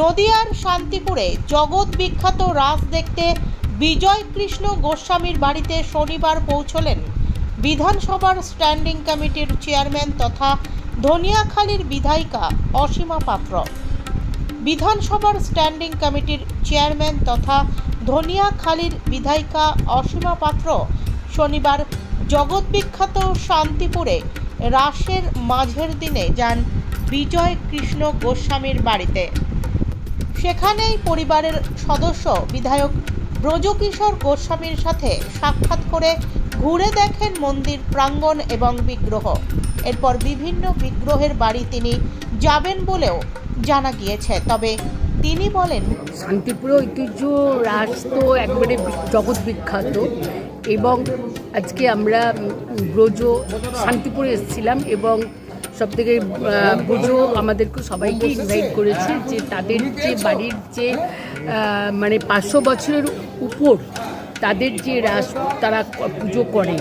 নদিয়ার শান্তিপুরে জগৎ বিখ্যাত রাস দেখতে বিজয় কৃষ্ণ গোস্বামীর বাড়িতে শনিবার পৌঁছলেন বিধানসভার স্ট্যান্ডিং কমিটির চেয়ারম্যান তথা ধনিয়াখালীর বিধায়িকা অসীমা পাত্র। বিধানসভার স্ট্যান্ডিং কমিটির চেয়ারম্যান তথা ধনিয়াখালীর বিধায়িকা অসীমা পাত্র শনিবার জগৎবিখ্যাত শান্তিপুরে রাসের মাঝের দিনে যান বিজয় কৃষ্ণ গোস্বামীর বাড়িতে। সেখানেই পরিবারের সদস্য বিধায়ক ব্রজকিশোর গোস্বামীর সাথে সাক্ষাৎ করে ঘুরে দেখেন মন্দির প্রাঙ্গণ এবং বিগ্রহ। এরপর বিভিন্ন বিগ্রহের বাড়ি তিনি যাবেন বলেও জানা গিয়েছে। তবে তিনি বলেন, শান্তিপুর ঐতিহ্য রাস তো একবারে জগৎ বিখ্যাত এবং আজকে আমরা ব্রজ শান্তিপুরে এসেছিলাম এবং সব থেকে ব্রজ আমাদেরকে সবাইকে ইনভাইট করেছে যে তাদের যে বাড়ির যে মানে পাঁচশো বছরের উপর তাদের যে রাস, তারা পুজো করে।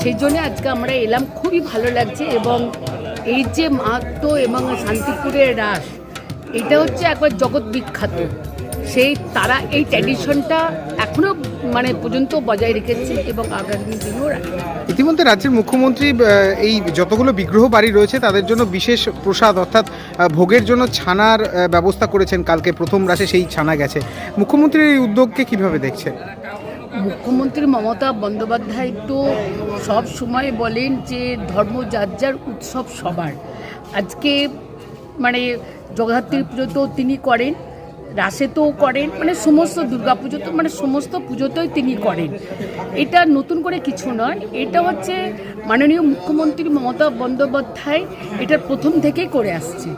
সেই জন্য আজকে আমরা এলাম। খুবই ভালো লাগছে এবং এই যে মাহাত্ম এবং শান্তিপুরের রাস, এটা হচ্ছে একবার জগৎ বিখ্যাত। সেই তারা এই ট্র্যাডিশনটা এখনও মানে পর্যন্ত বজায় রেখেছে এবং আগামী দিনেও রাখবে ইতিমধ্যে রাজ্যের মুখ্যমন্ত্রী এই যতগুলো বিগ্রহ বাড়ি রয়েছে তাদের জন্য বিশেষ প্রসাদ অর্থাৎ ভোগের জন্য ছানার ব্যবস্থা করেছেন। কালকে প্রথম রাশে সেই ছানা গেছে। মুখ্যমন্ত্রীর এই উদ্যোগকে কীভাবে দেখছেন? মুখ্যমন্ত্রী মমতা বন্দ্যোপাধ্যায় তো সব সময় বলেন যে ধর্ম যার যার উৎসব সবার। আজকে মানে জগদ্ধাত্রীর পুজো তো তিনি করেন। রাসেতেও করেন মানে সমস্ত পুজো তো মানে সমস্ত পুজোতেই তিনি করেন। এটা নতুন করে কিছু নয়, এটা হচ্ছে মাননীয় মুখ্যমন্ত্রী মমতা বন্দ্যোপাধ্যায় এটা প্রথম থেকেই করে আসছে।